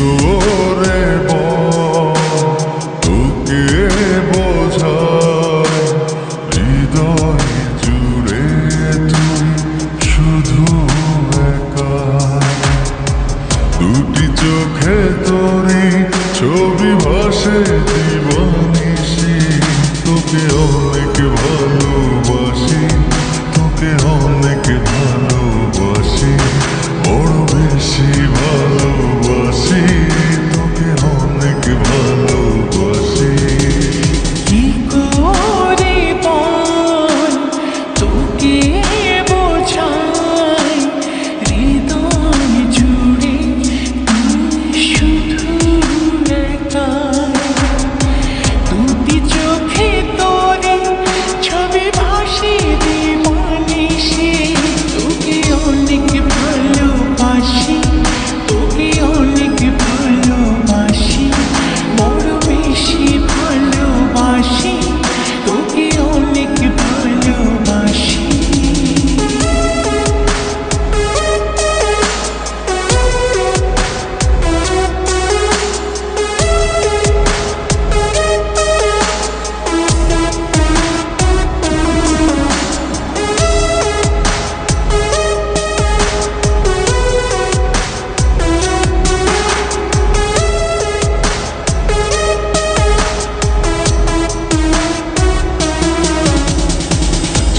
তোরে তোকে বোঝায় হৃদয়।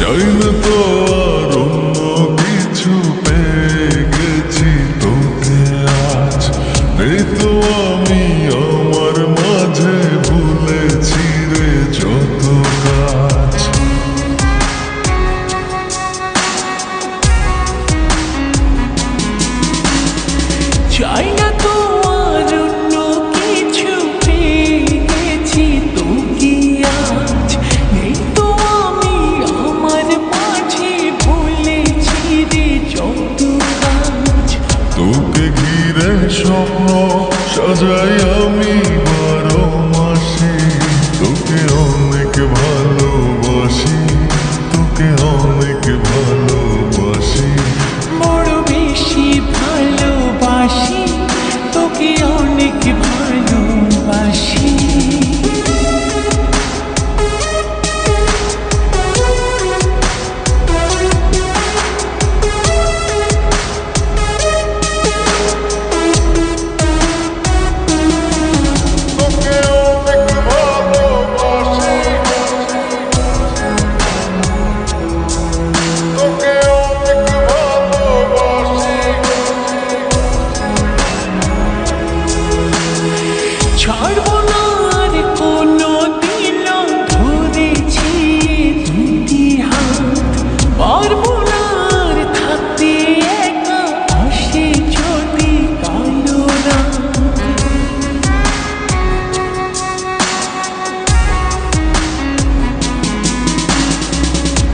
চাই তো আর অন্য কিছু গেছি তোকে আজ নেই তো আমি আমার মাঝে ভুলেছি রে যত কাজ যাই আমি বারো মাসে তোকে অনেক ভালো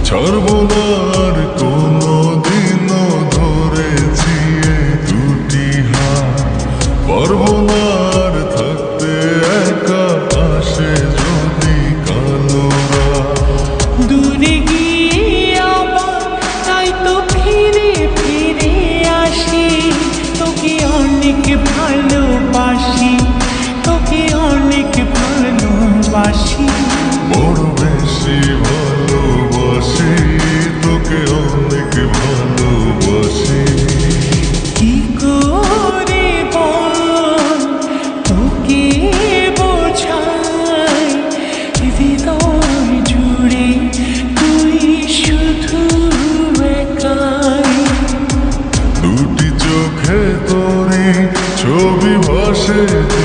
ছাড়ব কোনো দিনও ধরেছি দুটি হাত। পারব 是。